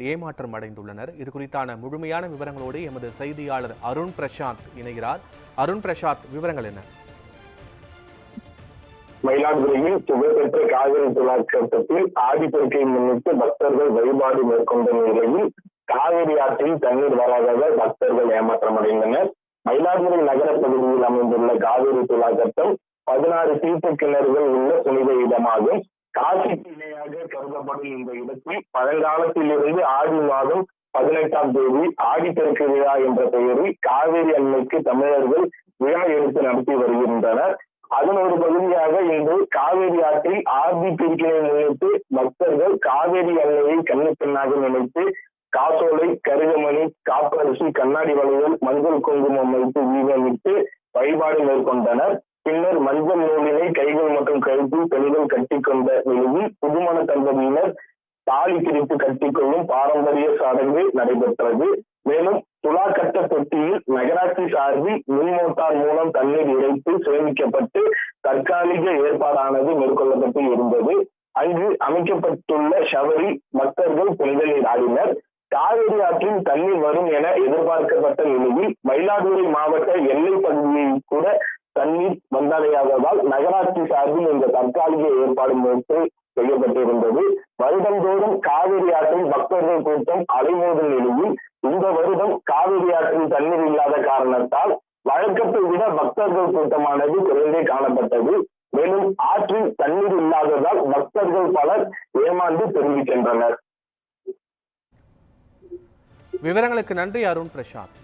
ஏமாற்றம் அடைந்துள்ளனர். இது குறித்தான முழுமையான விவரங்களோடு எமது செய்தியாளர் அருண் பிரசாந்த் இணைகிறார். அருண் பிரசாந்த் விவரங்கள் என்ன? மயிலாடுதுறையில் புகழ்பெற்ற காவிரி துலாக்கட்டத்தில் ஆடிப்பெருக்கை முன்னிட்டு பக்தர்கள் வழிபாடு மேற்கொண்ட நிலையில் காவிரி ஆற்றில் தண்ணீர் வராததால் பக்தர்கள் ஏமாற்றம் அடைந்தனர். மயிலாடுதுறை நகர பகுதியில் அமைந்துள்ள காவிரி துலாக்கட்டம் பதினாறு தீர்த்த கிணறுகள் உள்ள புனித இடமாகும். காசிக்கு இணையாக கருதப்படும் இந்த இடத்தில் பழங்காலத்திலிருந்து ஆடி மாதம் பதினெட்டாம் தேதி ஆடிப்பெருக்கு விழா என்ற பெயரில் காவேரி அன்னைக்கு தமிழர்கள் விழா எடுத்து நடத்தி வருகின்றனர். அதன் ஒரு பகுதியாக இன்று காவேரி ஆற்றில் ஆர்தி பிரிக்கினை முன்னிட்டு பக்தர்கள் காவேரி அன்னையை கண்ணு நினைத்து காசோலை கருகமணி காப்பரிசி கண்ணாடி வளையல் மஞ்சள் குங்குமம் வைத்து தீபமிட்டு வழிபாடு மேற்கொண்டனர். பின்னர் மஞ்சள் நூலினை கைகள் மற்றும் கழுத்தில் பெண்கள் கட்டிக்கொண்ட நிலையில் புதுமண தம்பதியினர் தாலி பிரித்து கட்டிக்கொள்ளும் பாரம்பரிய சடங்கு நடைபெற்றது. மேலும் துலாக்கட்ட தொட்டியில் நகராட்சி சார்பில் மின் மோட்டார் மூலம் தண்ணீர் இறைத்து சேமிக்கப்பட்டு தற்காலிக ஏற்பாடானது மேற்கொள்ளப்பட்டு இருந்தது. அங்கு அமைக்கப்பட்டுள்ள ஷவரில் பக்தர்கள் புனித நீர் ஆடினர். காவிரி ஆற்றில் தண்ணீர் வரும் என எதிர்பார்க்கப்பட்ட நிலையில் மயிலாடுதுறை மாவட்ட எல்லை பகுதியை தண்ணீர் வந்தடையாததால் நகராட்சி சார்பில் இந்த தற்காலிக ஏற்பாடு முயற்சி செய்யப்பட்டிருந்தது. வருடந்தோறும் காவிரி ஆற்றில் பக்தர்கள் கூட்டம் அலைமோதும் நிலையில் இந்த வருடம் காவிரி ஆற்றில் தண்ணீர் இல்லாத காரணத்தால் வழக்கத்தை விட பக்தர்கள் கூட்டமானது குறைந்தே காணப்பட்டது. மேலும் ஆற்றில் தண்ணீர் இல்லாததால் பக்தர்கள் பலர் ஏமாந்து தெரிவிக்கின்றனர் விவரங்களுக்கு நன்றி அருண் பிரசாத்.